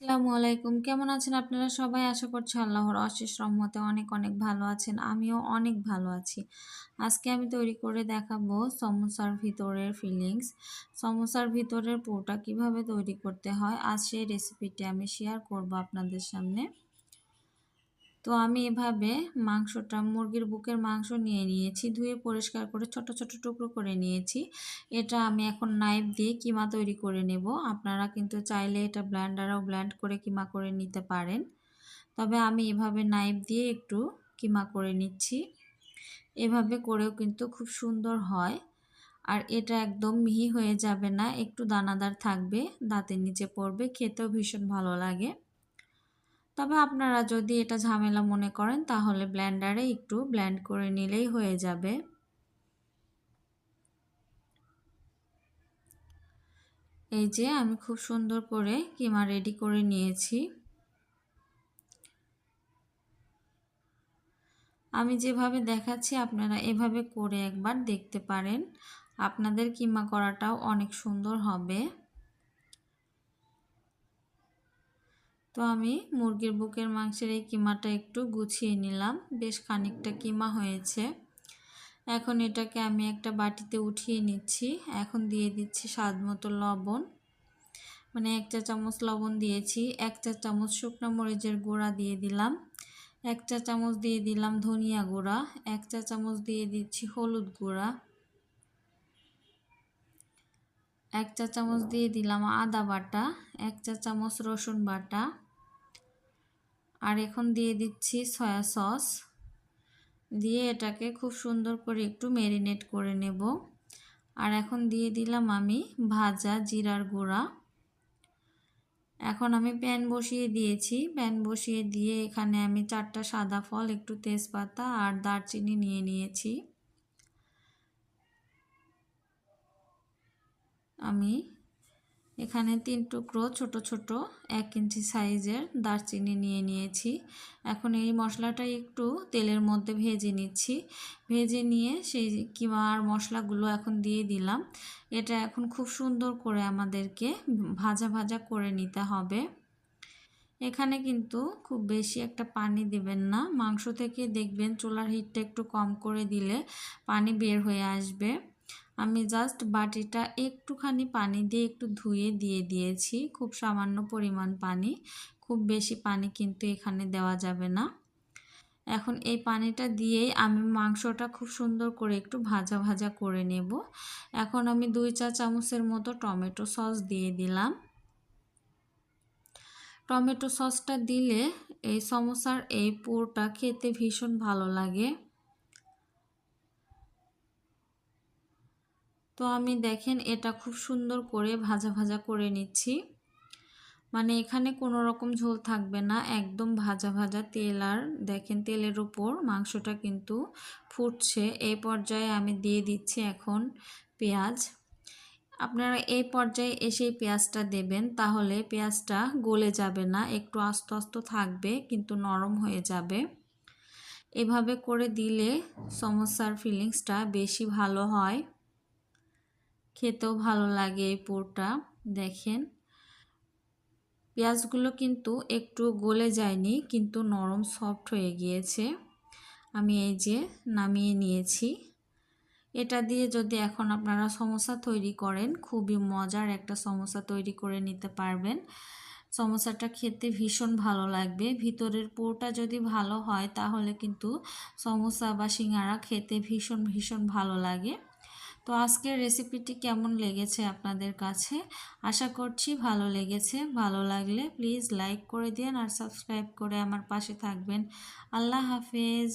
আসসালামু আলাইকুম। কেমন আছেন আপনারা সবাই? আশা করছি আল্লাহর অশেষ রহমতে অনেক অনেক ভালো আছেন। আমিও অনেক ভালো আছি। আজকে আমি তৈরি করে দেখাবো সমোসার ভিতরের ফিলিংস। সমোসার ভিতরের পুরোটা কীভাবে তৈরি করতে হয়, আজ সেই রেসিপিটি আমি শেয়ার করব আপনাদের সামনে। তো আমি এভাবে মাংসটা মুরগির বুকের মাংস নিয়ে নিয়েছি, ধুয়ে পরিষ্কার করে ছোট ছোট টুকরো করে নিয়েছি। এটা আমি এখন নাইফ দিয়ে কিমা তৈরি করে নেব। আপনারা কিন্তু চাইলে এটা ব্ল্যান্ডারও ব্ল্যান্ড করে কিমা করে নিতে পারেন। তবে আমি এভাবে নাইফ দিয়ে একটু কিমা করে নিচ্ছি। এভাবে করেও কিন্তু খুব সুন্দর হয়। আর এটা একদম মিহি হয়ে যাবে না, একটু দানাদার থাকবে, দাঁতের নিচে পড়বে, খেতেও ভীষণ ভালো লাগে। তবে আপনারা যদি এটা ঝামেলা মনে করেন, তাহলে ব্ল্যান্ডারে একটু ব্ল্যান্ড করে নিলেই হয়ে যাবে। এই যে আমি খুব সুন্দর করে কিমা রেডি করে নিয়েছি। আমি যেভাবে দেখাচ্ছি, আপনারা এভাবে করে একবার দেখতে পারেন। আপনাদের কিমা করাটাও অনেক সুন্দর হবে। তো আমি মুরগির বুকের মাংসের এই কিমাটা একটু গুছিয়ে নিলাম। বেশ খানিকটা কিমা হয়েছে। এখন এটাকে আমি একটা বাটিতে উঠিয়ে নিচ্ছি। এখন দিয়ে দিচ্ছি স্বাদ মতো লবণ। মানে এক চা চামচ লবণ দিয়েছি এক চা চামচ শুকনো মরিচের গুঁড়া দিয়ে দিলাম এক চা চামচ দিয়ে দিলাম ধনিয়া গুঁড়া এক চা চামচ দিয়ে দিচ্ছি হলুদ গুঁড়া এক চা চামচ দিয়ে দিলাম আদা বাটা এক চা চামচ রসুন বাটা আর এখন দিয়ে দিচ্ছি সয়া সস। দিয়ে এটাকে খুব সুন্দর করে একটু ম্যারিনেট করে নেব। আর এখন দিয়ে দিলাম আমি ভাজা জিরার গুঁড়া। এখন আমি প্যান বসিয়ে দিয়েছি। প্যান বসিয়ে দিয়ে এখানে আমি চারটা সাদা ফল, একটু তেজপাতা আর দারচিনি নিয়ে নিয়েছি। আমি এখানে তিন টুকরো ছোট ছোট এক ইঞ্চি সাইজের দারচিনি নিয়ে নিয়েছি। এখন এই মশলাটা একটু তেলের মধ্যে ভেজে নিচ্ছি। ভেজে নিয়ে সেই কিমার মশলাগুলো এখন দিয়ে দিলাম। এটা এখন খুব সুন্দর করে আমাদেরকে ভাজা ভাজা করে নিতে হবে। এখানে কিন্তু খুব বেশি একটা পানি দেবেন না। মাংস থেকে দেখবেন চুলার হিটটা একটু কম করে দিলে পানি বের হয়ে আসবে। আমি জাস্ট বাটিটা একটুখানি পানি দিয়ে একটু ধুয়ে দিয়ে দিয়েছি। খুব সামান্য পরিমাণ পানি। খুব বেশি পানি কিন্তু এখানে দেওয়া যাবে না। এখন এই পানিটা দিয়েই আমি মাংসটা খুব সুন্দর করে একটু ভাজা ভাজা করে নেব। এখন আমি দুই চা চামচের মতো টমেটো সস দিয়ে দিলাম। টমেটো সসটা দিলে এই সমোসার এই পুরটা খেতে ভীষণ ভালো লাগে। তো আমি দেখেন এটা খুব সুন্দর করে ভাজা ভাজা করে নিচ্ছি। মানে এখানে কোনো রকম ঝোল থাকবে না, একদম ভাজা ভাজা তেল আর দেখেন তেলের উপর মাংসটা কিন্তু ফুটছে। এই পর্যায়ে আমি দিয়ে দিচ্ছি এখন পেঁয়াজ। আপনারা এই পর্যায়ে এসে পেঁয়াজটা দেবেন, তাহলে পেঁয়াজটা গলে যাবে না, একটু আস্তে আস্তে থাকবে, কিন্তু নরম হয়ে যাবে। এভাবে করে দিলে সমস্যার ফিলিংসটা বেশি ভালো হয়। খেতেও ভালো লাগে এই পোরটা, দেখেন। পেঁয়াজগুলো কিন্তু একটু গলে যায়নি, কিন্তু নরম সফট হয়ে গিয়েছে। আমি এই যে নামিয়ে নিয়েছি। এটা দিয়ে যদি এখন আপনারা সমোসা তৈরি করেন, খুবই মজার একটা সমোসা তৈরি করে নিতে পারবেন। সমোসাটা খেতে ভীষণ ভালো লাগবে। ভিতরের পোরটা যদি ভালো হয়, তাহলে কিন্তু সমোসা বা সিঙ্গারা খেতে ভীষণ ভীষণ ভালো লাগে। তো আজকের রেসিপিটি কেমন লেগেছে আপনাদের কাছে? আশা করছি ভালো লেগেছে। ভালো লাগলে প্লিজ লাইক করে দিন আর সাবস্ক্রাইব করে আমার পাশে থাকবেন। আল্লাহ হাফেজ।